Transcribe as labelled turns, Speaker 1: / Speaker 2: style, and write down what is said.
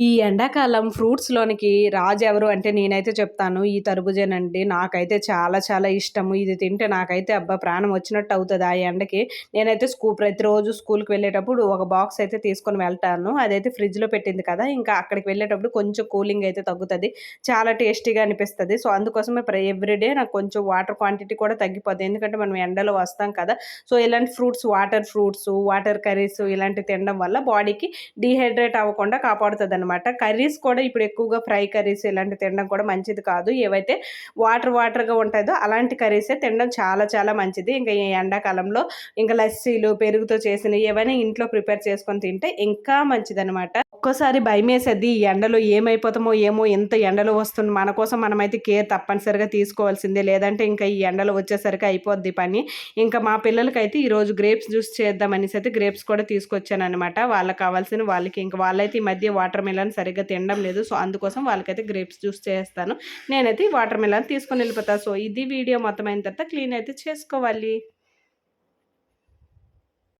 Speaker 1: ఈ ఎండాకాలం ఫ్రూట్స్‌లోనికి రాజు ఎవరు అంటే నేనైతే చెప్తాను. ఈ తర్బూజానండి. నాకైతే చాలా చాలా ఇష్టము. ఇది తింటే నాకైతే అబ్బా! ప్రాణం వచ్చినట్టు అవుతుంది ఆ ఎండకి. నేనైతే స్కూ ప్రతిరోజు స్కూల్‌కి వెళ్ళేటప్పుడు ఒక బాక్స్ అయితే తీసుకొని వెళ్తాను. అదైతే ఫ్రిడ్జ్‌లో పెట్టింది కదా! ఇంకా అక్కడికి వెళ్ళేటప్పుడు కొంచెం కూలింగ్ అయితే తగ్గుతుంది చాలా టేస్టీగా అనిపిస్తుంది సో, అందుకోసమే ప్ర ఎవ్రీడే నాకు కొంచెం వాటర్ క్వాంటిటీ కూడా తగ్గిపోతుంది ఎందుకంటే మనం ఎండలో వస్తాం కదా! సో, ఇలాంటి fruits water fruits, water curries ఇలాంటివి తినడం వల్ల బాడీకి డీహైడ్రేట్ అవ్వకుండా కాపాడుతుంది అనమాట కర్రీస్ కూడా ఇప్పుడు ఎక్కువగా ఫ్రై కర్రీస్ ఇలాంటివి తినడం కూడా మంచిది కాదు. ఏవైతే వాటర్ వాటర్‌గా ఉంటుందో అలాంటి కర్రీసే తినడం చాలా చాలా మంచిది. ఇంకా ఈ ఎండాకాలంలో ఇంకా లస్సీలు, పెరుగుతో చేసినవి ఏవైనా ఇంట్లో ప్రిపేర్ చేసుకొని తింటే ఇంకా మంచిదనమాట. ఒక్కోసారి భయమేసేది ఈ ఎండలో ఏమైపోతామో ఏమో ఎంత ఎండలో వస్తుంది మన కోసం మనమైతే కేర్ తప్పనిసరిగా తీసుకోవాల్సిందే లేదంటే ఇంకా ఈ ఎండలో వచ్చేసరికి అయిపోద్ది పని ఇంకా మా పిల్లలకైతే ఈరోజు గ్రేప్స్ జ్యూస్ చేద్దామనేసి అయితే గ్రేప్స్ కూడా తీసుకొచ్చాను అనమాట వాళ్ళకి కావాల్సిన వాళ్ళకి ఇంకా వాళ్ళైతే ఈ మధ్య వాటర్ మిలన్ సరిగ్గా తినడం లేదు. సో అందుకోసం వాళ్ళకైతే గ్రేప్స్ జ్యూస్ చేస్తాను. నేనైతే ఈ వాటర్ మిలన్ తీసుకొని వెళ్ళిపోతాను సో ఇది వీడియో మొత్తం అయిన తర్వాత క్లీన్ అయితే చేసుకోవాలి.